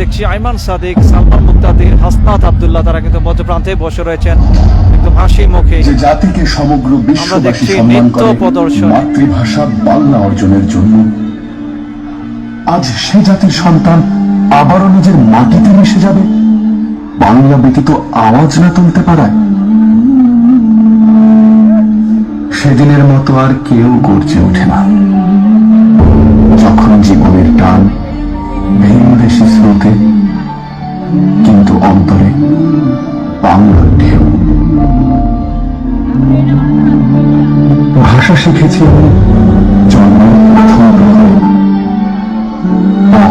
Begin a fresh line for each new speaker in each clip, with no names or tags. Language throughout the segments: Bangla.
দেখছি আইমান সাদিক সালমান মুক্তাদির হাসনাত আবদুল্লাহ তারা কিন্তু মধ্যপ্রান্তে বসে রয়েছেন। একদম হাসি মুখে।
যে জাতিকে সমগ্র বিশ্ববাসী সম্মান করে
প্রদর্শন।
মাতৃভাষা বাংলা অর্জনের জন্য। আজ সে জাতির সন্তান আবারও নিজের মাটিতে মিশে যাবে। বাংলা ব্যতীত আওয়াজ না তুলতে পারায়। সেদিনের মতো আর কেউ গর্জে ওঠে না। যখন জীবনের টান ভিনদেশি স্রোতে কিন্তু অন্তরে বাংলার ঢেউ ভাষা শিখেছি আমি প্রথম প্রহরে অ,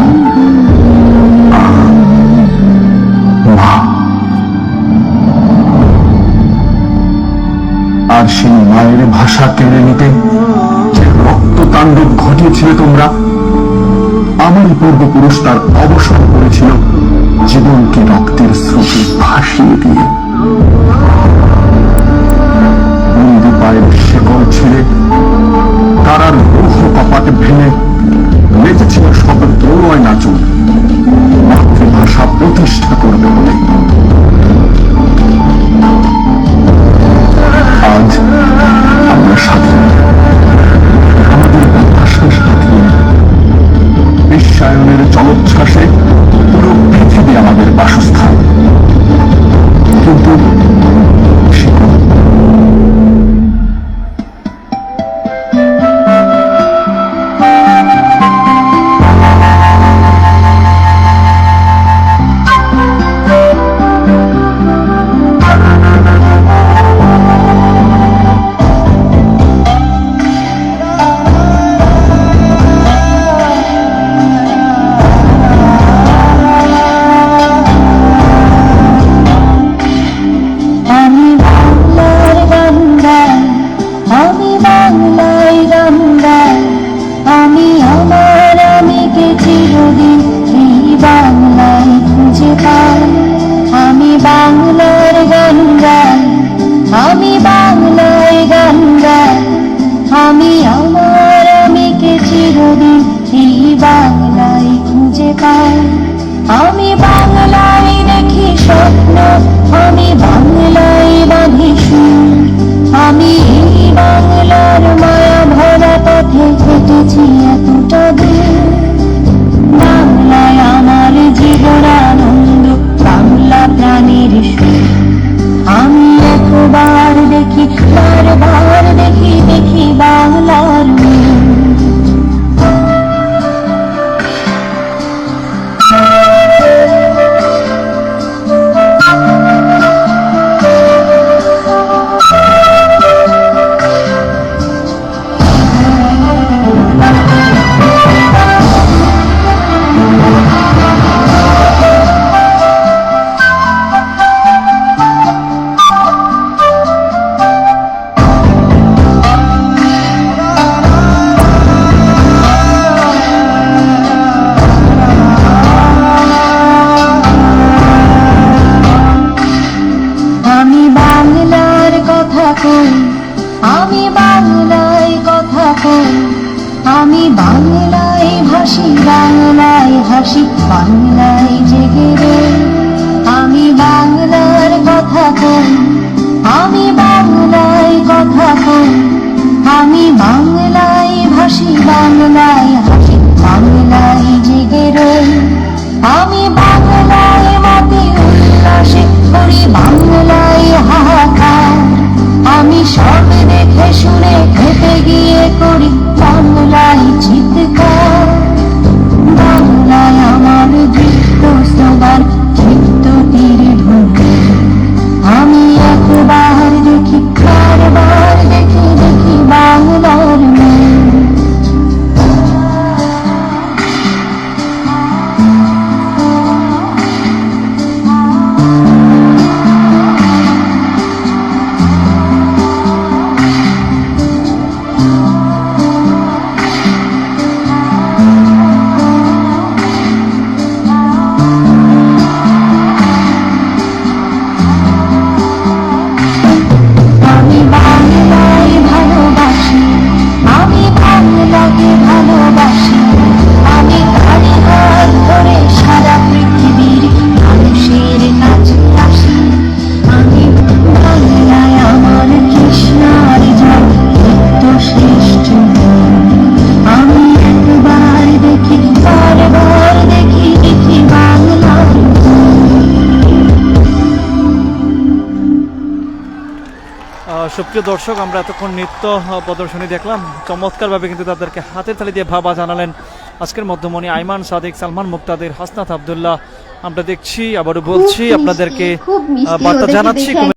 আ, মা। আর সেই মায়ের ভাষা কেড়ে নিতে রক্ত তাণ্ডব ঘটিয়েছিলে তোমরা আমারই পূর্বপুরুষ তার অবসর করেছিল জীবনকে রক্তের স্রোতে ভাসিয়ে দিয়ে। বন্দি পায়ের শেকল ছেড়ে তারার রুহ কপাট ভেঙে বেঁচেছিল সব দৌড়য় নাচুন মাতৃভাষা প্রতিষ্ঠা করবে বলে
চিরদিন এই বাংলায় খুঁজে পাই, আমি বাংলায় দেখি স্বপ্ন, আমি বাংলায় বাঁধি সুর। আমি এই বাংলার মায়া ভরা পথে হেঁটেছি। বাংলায় বাংলায় জেগে রে। আমি বাংলার কথা কই, আমি বাংলায় কথা কই। আমি বাংলায় ভাসি বাংলায়
সুপ্রিয় দর্শক আমরা এতক্ষণ নৃত্য প্রদর্শনী দেখলাম। চমৎকারভাবে কিন্তু তাদেরকে হাতের তালি দিয়ে ভাবা জানালেন আজকের মধ্যমণি আইমান সাদিক সালমান মুক্তাদের হাসনাত আবদুল্লাহ। আমরা দেখছি আবারও বলছি আপনাদেরকে বার্তা জানাচ্ছি